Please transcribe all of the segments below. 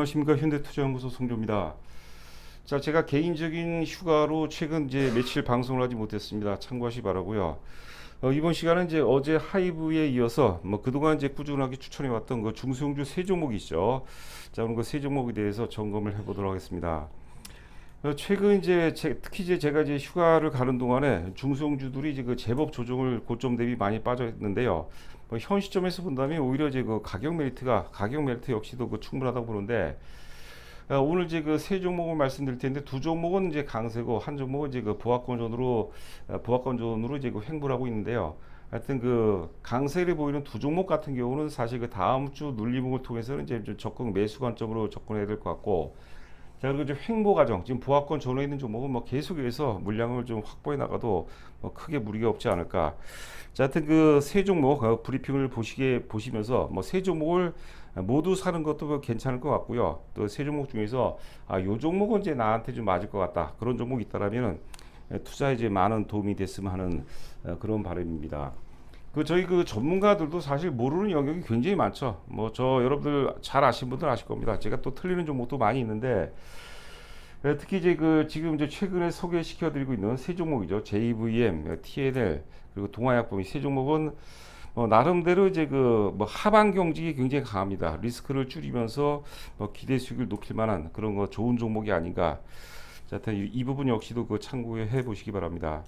안녕하십니까 현대투자연구소 송조입니다. 자 제가 개인적인 휴가로 최근 이제 며칠 방송을 하지 못했습니다. 참고하시 바라고요. 어, 이번 시간은 이제 어제 하이브에 이어서 뭐 그동안 이제 꾸준하게 추천해 왔던 그 중소형주 세 종목이 있죠. 자 오늘 그 세 종목에 대해서 점검을 해보도록 하겠습니다. 어, 최근 이제 제- 특히 이제 제가 이제 휴가를 가는 동안에 중소형주들이 이제 그 제법 조정을 고점 대비 많이 빠져 있는데요. 뭐 현 시점에서 본다면 오히려 이제 그 가격 메리트가 가격 메리트 역시도 그 충분하다고 보는데 어, 오늘 이제 그 세 종목을 말씀드릴 텐데 두 종목은 이제 강세고 한 종목은 이제 그 보합권전으로 어, 보합권전으로 이제 그 횡보를 하고 있는데요. 하여튼 그 강세를 보이는 두 종목 같은 경우는 사실 그 다음 주 눌림목을 통해서는 이제 좀 적극 매수 관점으로 접근해야 될 것 같고 자 그리고 이제 횡보 과정 지금 보합권 전후에 있는 종목은 뭐 계속해서 물량을 좀 확보해 나가도 뭐 크게 무리가 없지 않을까. 자, 하여튼 그 세 종목 어, 브리핑을 보시게 보시면서 뭐 세 종목을 모두 사는 것도 뭐 괜찮을 것 같고요. 또 세 종목 중에서 아, 요 종목은 이제 나한테 좀 맞을 것 같다. 그런 종목이 있다라면은 에, 투자에 이제 많은 도움이 됐으면 하는 어, 그런 바람입니다. 그 저희 그 전문가들도 사실 모르는 영역이 굉장히 많죠. 뭐 저 여러분들 잘 아시는 분들 아실 겁니다. 제가 또 틀리는 종목도 많이 있는데 예, 특히 이제 그 지금 이제 최근에 소개시켜드리고 있는 세 종목이죠. JVM, TNL 그리고 동아약품 이 세 종목은 어, 나름대로 이제 그 뭐 하방 경직이 굉장히 강합니다. 리스크를 줄이면서 뭐 기대 수익을 높일 만한 그런 거 좋은 종목이 아닌가. 자, 이 부분 역시도 그 참고해 보시기 바랍니다.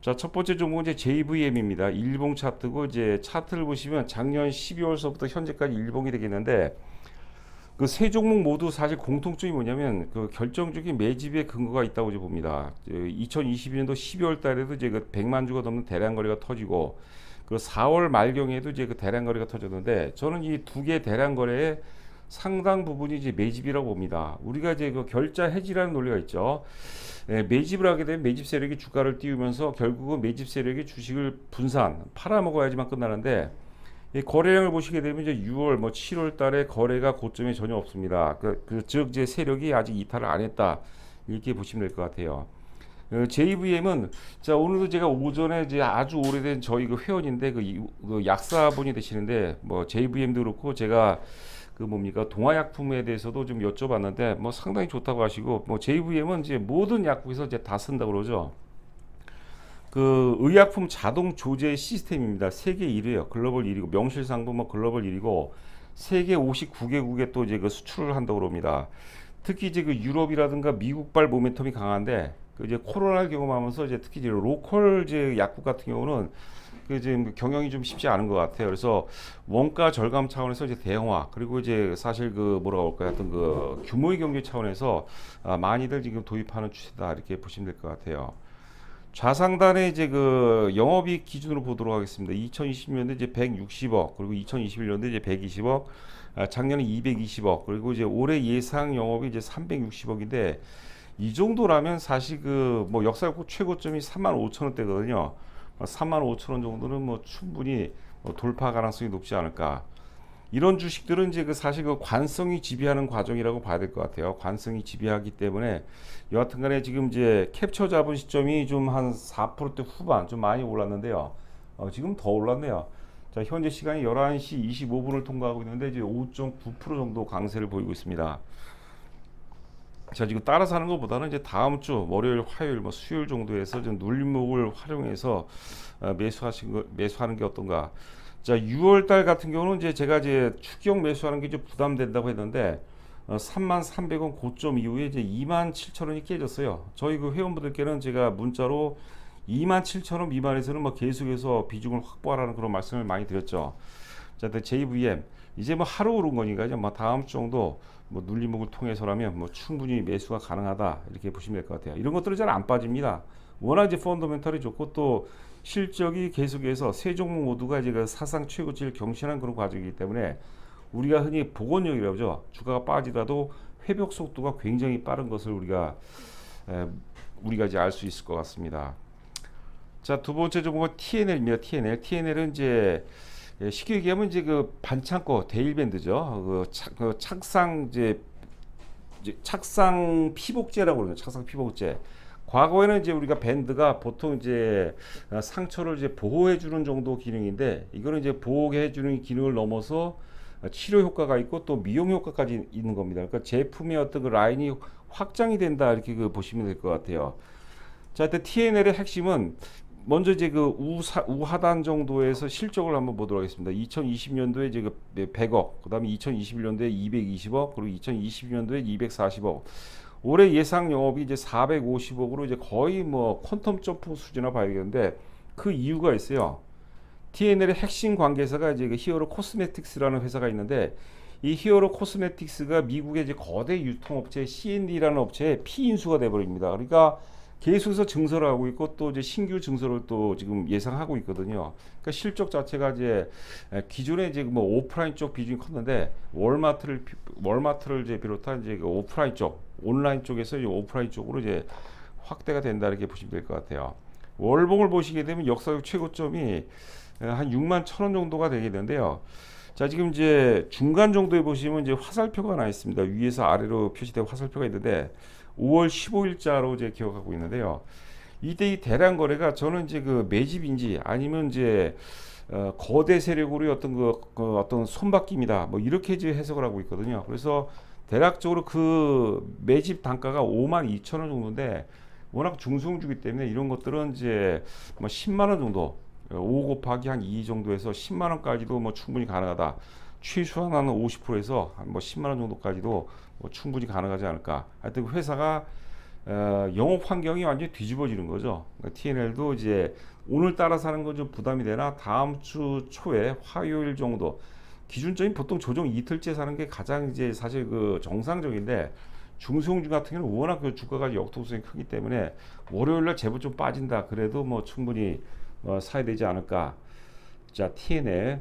자, 첫 번째 종목은 이제 JVM입니다. 일봉 차트고 이제 차트를 보시면 작년 12월서부터 현재까지 일봉이 되겠는데 그 세 종목 모두 사실 공통점이 뭐냐면 그 결정적인 매집의 근거가 있다고 이제 봅니다. 2022년도 12월 달에도 이제 그 100만 주가 넘는 대량 거래가 터지고 그 4월 말경에도 이제 그 대량 거래가 터졌는데 저는 이 두 개 대량 거래의 상당 부분이 이제 매집이라고 봅니다. 우리가 이제 그 결자 해지라는 논리가 있죠. 예, 매집을 하게 되면 매집 세력이 주가를 띄우면서 결국은 매집 세력이 주식을 분산 팔아먹어야지만 끝나는데 이 거래량을 보시게 되면 이제 6월 뭐 7월 달에 거래가 고점에 전혀 없습니다. 그, 그, 즉 이제 세력이 아직 이탈을 안 했다 이렇게 보시면 될 것 같아요. 어, JVM은 자 오늘도 제가 오전에 이제 아주 오래된 저희 그 회원인데 그, 이- 그 약사분이 되시는데 뭐 JVM도 그렇고 제가 그 뭡니까 동화약품에 대해서도 좀 여쭤봤는데 뭐 상당히 좋다고 하시고 뭐 JVM은 이제 모든 약국에서 이제 다 쓴다고 그러죠. 그 의약품 자동 조제 시스템입니다. 세계 1위에요. 글로벌 1위고 명실상부 뭐 글로벌 1위고 세계 59개국에 또 이제 그 수출을 한다고 그럽니다. 특히 이제 그 유럽이라든가 미국발 모멘텀이 강한데 그 이제 코로나를 경험하면서 이제 특히 이제 로컬 이제 약국 같은 경우는 그 지금 경영이 좀 쉽지 않은 것 같아요. 그래서 원가 절감 차원에서 이제 대형화 그리고 이제 사실 그 뭐라고 할까요? 어떤 그 규모의 경제 차원에서 아, 많이들 지금 도입하는 추세다 이렇게 보시면 될 것 같아요. 좌상단에 이제 그 영업이익 기준으로 보도록 하겠습니다. 2020년도 이제 160억, 그리고 2021년도 이제 120억, 아, 작년에 220억, 그리고 이제 올해 예상 영업이 이제 360억인데 이 정도라면 사실 그 뭐 역사 최고점이 3만 5천 원대거든요. 3만 5천 원 정도는 뭐 충분히 뭐 돌파 가능성이 높지 않을까. 이런 주식들은 이제 그 사실 그 관성이 지배하는 과정이라고 봐야 될 것 같아요. 관성이 지배하기 때문에 여하튼간에 지금 이제 캡처 잡은 시점이 좀 한 4%대 후반 좀 많이 올랐는데요. 어, 지금 더 올랐네요. 자 현재 시간이 11시 25분을 통과하고 있는데 이제 5.9% 정도 강세를 보이고 있습니다. 자 지금 따라서 하는 것보다는 이제 다음 주 월요일, 화요일, 뭐 수요일 정도에서 좀 눌림목을 활용해서 어, 매수하신 거 매수하는 게 어떤가. 자 6월 달 같은 경우는 이제 제가 이제 추경 매수하는 게 좀 부담된다고 했는데 어, 3만 300원 고점 이후에 이제 2만 7천 원이 깨졌어요. 저희 그 회원분들께는 제가 문자로 2만 7천 원 미만에서는 뭐 계속해서 비중을 확보하라는 그런 말씀을 많이 드렸죠. 자, JVM 이제 뭐 하루 오른 거니까요. 뭐 다음 주 정도 뭐 눌림목을 통해서라면 뭐 충분히 매수가 가능하다 이렇게 보시면 될 것 같아요. 이런 것들은 잘 안 빠집니다. 워낙 이제 펀더멘탈이 좋고 또 실적이 계속해서 세 종목 모두가 이제 그 사상 최고치를 경신한 그런 과정이기 때문에 우리가 흔히 복원력이라고 하죠. 주가가 빠지더라도 회복 속도가 굉장히 빠른 것을 우리가 에, 우리가 이제 알 수 있을 것 같습니다. 자, 두 번째 종목은 TNL입니다. TNL. TNL은 이제 예, 쉽게 얘기하면 이제 그 반창고 데일밴드죠. 그, 착, 그 착상 이제, 이제 착상 피복제라고 그러죠. 착상 피복제. 과거에는 이제 우리가 밴드가 보통 이제 어, 상처를 이제 보호해 주는 정도 기능인데 이거는 이제 보호해 주는 기능을 넘어서 치료 효과가 있고 또 미용 효과까지 있는 겁니다. 그러니까 제품의 어떤 그 라인이 확장이 된다 이렇게 그 보시면 될 것 같아요. 자, 일단 TNL의 핵심은 먼저 이제 그 우사, 우하단 정도에서 실적을 한번 보도록 하겠습니다. 2020년도에 이제 그 100억, 그다음에 2021년도에 220억, 그리고 2022년도에 240억. 올해 예상 영업이 이제 450억으로 이제 거의 뭐 퀀텀 점프 수준이나 봐야겠는데 그 이유가 있어요. TNL의 핵심 관계사가 이제 그 히어로 코스메틱스라는 회사가 있는데 이 히어로 코스메틱스가 미국의 이제 거대 유통업체 C&D라는 업체의 피인수가 돼버립니다. 그러니까 계속해서 증설을 하고 있고 또 이제 신규 증설을 또 지금 예상하고 있거든요. 그러니까 실적 자체가 이제 에, 기존에 이제 뭐 오프라인 쪽 비중이 컸는데 월마트를 비- 월마트를 이제 비롯한 이제 그 오프라인 쪽 온라인 쪽에서 이제 오프라인 쪽으로 이제 확대가 된다 이렇게 보시면 될 것 같아요. 월봉을 보시게 되면 역사적 최고점이 에, 한 6만 천 원 정도가 되게 되는데요. 자 지금 이제 중간 정도에 보시면 이제 화살표가 나 있습니다. 위에서 아래로 표시된 화살표가 있는데 5월 15일자로 이제 기억하고 있는데요. 이때 이 대량 거래가 저는 이제 그 매집인지 아니면 이제 어, 거대 세력으로의 어떤 그, 그 어떤 손바뀜이다 뭐 이렇게 이제 해석을 하고 있거든요. 그래서 대략적으로 그 매집 단가가 5만 2천 원 정도인데 워낙 중소형주기 때문에 이런 것들은 이제 뭐 10만 원 정도 5 곱하기 한 2 정도에서 10만 원까지도 뭐 충분히 가능하다. 최소한 한 50%에서 한뭐 10만 원 정도까지도 뭐 충분히 가능하지 않을까. 하여튼 그 회사가 어, 영업 환경이 완전히 뒤집어지는 거죠. 그러니까 TNL도 이제 오늘따라 사는 건 좀 부담이 되나 다음 주 초에 화요일 정도 기준적인 보통 조정 이틀째 사는 게 가장 이제 사실 그 정상적인데 중소형주 같은 경우는 워낙 그 주가가 역동성이 크기 때문에 월요일날 제법 좀 빠진다. 그래도 뭐 충분히 어, 사야 되지 않을까. 자, TNL.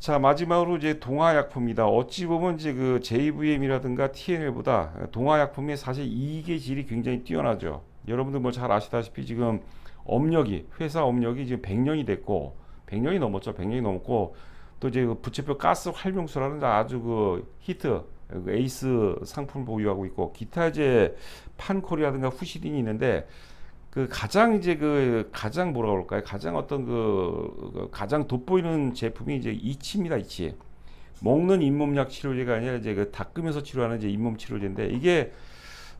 자, 마지막으로 이제 동아약품입니다. 어찌 보면 이제 그 JVM이라든가 TNL보다 동아약품의 사실 이익의 질이 굉장히 뛰어나죠. 여러분들 뭐 잘 아시다시피 지금 업력이 회사 업력이 지금 100년이 됐고 100년이 넘었죠. 100년이 넘었고 또 이제 그 부채표 가스 활용수라는 아주 그 히트 그 에이스 상품을 보유하고 있고 기타 이제 판콜이라든가 후시딘이 있는데 그 가장 이제 그 가장 뭐라 그럴까요? 가장 어떤 그, 그 가장 돋보이는 제품이 이제 이치입니다. 이치. 먹는 잇몸약 치료제가 아니라 이제 그 닦으면서 치료하는 이제 잇몸 치료제인데 이게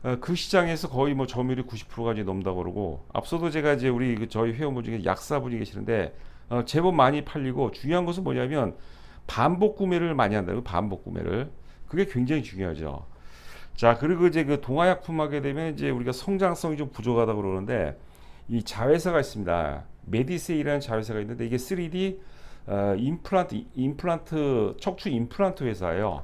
어, 그 시장에서 거의 뭐 점유율이 90%가 이제 넘다 그러고 앞서도 제가 이제 우리 그 저희 회원분 중에 약사분이 계시는데 어, 제법 많이 팔리고 중요한 것은 뭐냐면 반복 구매를 많이 한다고 반복 구매를 그게 굉장히 중요하죠. 자 그리고 이제 그 동아약품 하게 되면 이제 우리가 성장성이 좀 부족하다 고 그러는데 이 자회사가 있습니다. 메디세이라는 자회사가 있는데 이게 3D 어, 임플란트 임플란트 척추 임플란트 회사예요.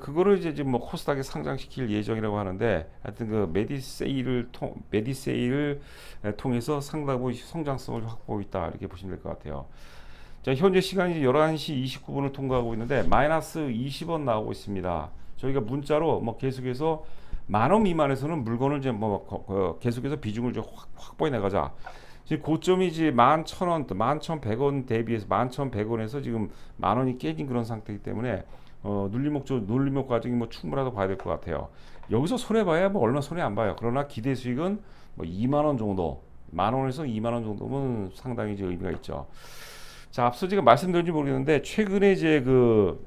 그거를 이제 지금 뭐 코스닥에 상장시킬 예정이라고 하는데 하여튼 그 메디세이를 통 메디세이를 에, 통해서 상당히 성장성을 확보하고 있다 이렇게 보시면 될 것 같아요. 자 현재 시간이 이제 11시 29분을 통과하고 있는데 마이너스 20원 나오고 있습니다. 저희가 문자로 뭐 계속해서 만 원 미만에서는 물건을 이제 뭐 계속해서 비중을 좀 확- 확보해 나가자. 지금 고점이 이제 만천 원, 만천백 원 대비해서 만천백 원에서 지금 만 원이 깨진 그런 상태이기 때문에 어, 눌림목 조 눌림목 과정이 뭐 충분하다고 봐야 될 것 같아요. 여기서 손해 봐야 뭐 얼마 손해 안 봐요. 그러나 기대 수익은 뭐 2만 원 정도, 만 원에서 2만 원 정도면 상당히 이제 의미가 있죠. 자, 앞서 제가 말씀드린지 모르겠는데 최근에 이제 그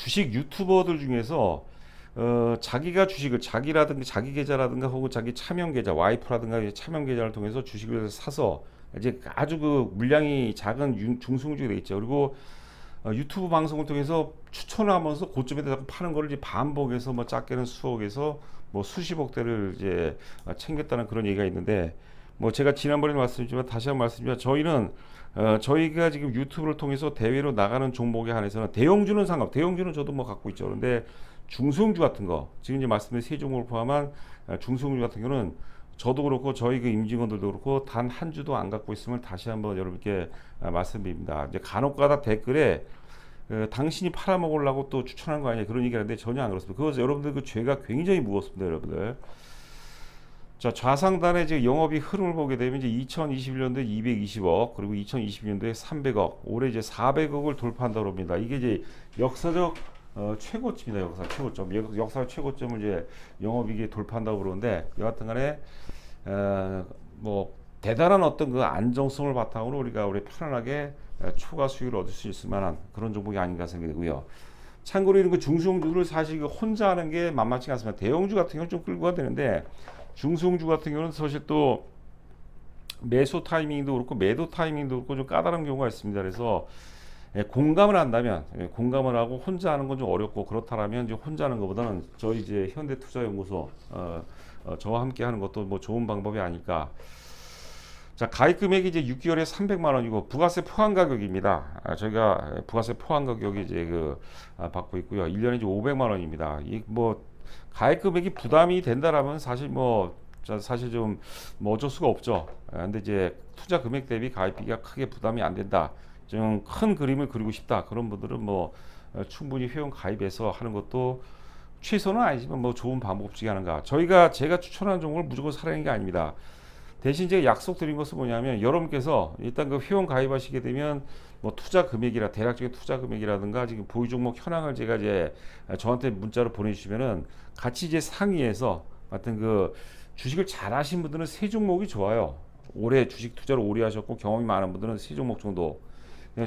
주식 유튜버들 중에서 어, 자기가 주식을 자기라든가 자기 계좌라든가 혹은 자기 차명 계좌 와이프라든가 차명 계좌를 통해서 주식을 사서 이제 아주 그 물량이 작은 융- 중소형주가 돼 있죠. 그리고 어, 유튜브 방송을 통해서 추천을 하면서 고점에다 자꾸 파는 거를 이제 반복해서 뭐 작게는 수억에서 뭐 수십억 대를 이제 어, 챙겼다는 그런 얘기가 있는데 뭐 제가 지난번에 말씀드렸지만 다시 한번 말씀드리면 저희는 어, 저희가 지금 유튜브를 통해서 대회로 나가는 종목에 한해서는 대형주는 상관, 대형주는 저도 뭐 갖고 있죠. 그런데 중소형주 같은 거, 지금 이제 말씀드린 세 종목을 포함한 어, 중소형주 같은 경우는 저도 그렇고 저희 그 임직원들도 그렇고 단 한 주도 안 갖고 있음을 다시 한번 여러분께 어, 말씀드립니다. 이제 간혹가다 댓글에 어, 당신이 팔아먹으려고 또 추천한 거 아니냐 그런 얘기하는데 전혀 안 그렇습니다. 그거 여러분들 그 죄가 굉장히 무겁습니다, 여러분들. 자 좌상단의 이제 영업이 흐름을 보게 되면 이제 2021년도에 220억 그리고 2022년도에 300억 올해 이제 400억을 돌파한다고 합니다. 이게 이제 역사적 어, 최고점입니다. 역사 최고점. 역- 역사 최고점을 이제 영업이익이 돌파한다고 그러는데 여하튼 간에 어, 뭐 대단한 어떤 그 안정성을 바탕으로 우리가 우리 편안하게 에, 초과 수익을 얻을 수 있을 만한 그런 종목이 아닌가 생각되고요. 참고로 이런 그 중소형주를 사실 그 혼자 하는 게 만만치 않습니다. 대형주 같은 경우는 좀 끌고 가야 되는데 중소형주 같은 경우는 사실 또 매수 타이밍도 그렇고 매도 타이밍도 그렇고 좀 까다로운 경우가 있습니다. 그래서 예, 공감을 한다면 예, 공감을 하고 혼자 하는 건 좀 어렵고 그렇다면 이제 혼자 하는 것보다는 저희 이제 현대투자연구소 어, 어, 저와 함께 하는 것도 뭐 좋은 방법이 아닐까. 자 가입 금액이 이제 6개월에 300만 원이고 부가세 포함 가격입니다. 아, 저희가 부가세 포함 가격이 이제 그 아, 받고 있고요. 1년에 이제 500만 원입니다. 이뭐 가입 금액이 부담이 된다라면 사실 뭐 자, 사실 좀 뭐 어쩔 수가 없죠. 아, 근데 이제 투자 금액 대비 가입비가 크게 부담이 안 된다. 좀 큰 그림을 그리고 싶다. 그런 분들은 뭐 어, 충분히 회원 가입해서 하는 것도 최소는 아니지만 뭐 좋은 방법 중에 하나가. 저희가 제가 추천하는 종목을 무조건 사라는 게 아닙니다. 대신 제가 약속드린 것은 뭐냐면 여러분께서 일단 그 회원 가입하시게 되면 뭐 투자 금액이라 대략적인 투자 금액이라든가 지금 보유 종목 현황을 제가 이제 저한테 문자로 보내주시면은 같이 이제 상의해서 하여튼 그 주식을 잘 하신 분들은 세 종목이 좋아요. 올해 주식 투자를 오래 하셨고 경험이 많은 분들은 세 종목 정도.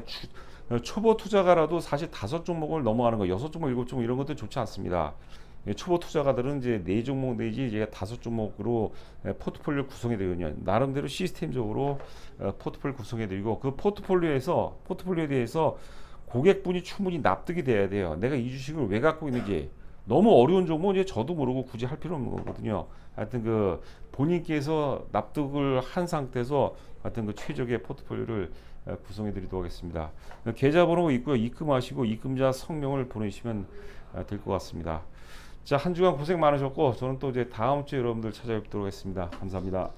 주- 어, 초보 투자가라도 사실 다섯 종목을 넘어가는 거, 여섯 종목, 일곱 종목 이런 것도 좋지 않습니다. 예, 초보 투자가들은 이제 네 종목 내지 이제 다섯 종목으로 예, 포트폴리오 구성이 되거든요. 나름대로 시스템적으로 어, 포트폴리오 구성해 드리고 그 포트폴리오에서 포트폴리오에 대해서 고객분이 충분히 납득이 돼야 돼요. 내가 이 주식을 왜 갖고 있는지 너무 어려운 종목 이제 저도 모르고 굳이 할 필요 없는 거거든요. 하여튼 그 본인께서 납득을 한 상태에서 하여튼 그 최적의 포트폴리오를 어, 구성해 드리도록 하겠습니다. 계좌번호 있고요. 입금하시고 입금자 성명을 보내시면 될 것 같습니다. 자, 한 주간 고생 많으셨고 저는 또 이제 다음 주에 여러분들 찾아뵙도록 하겠습니다. 감사합니다.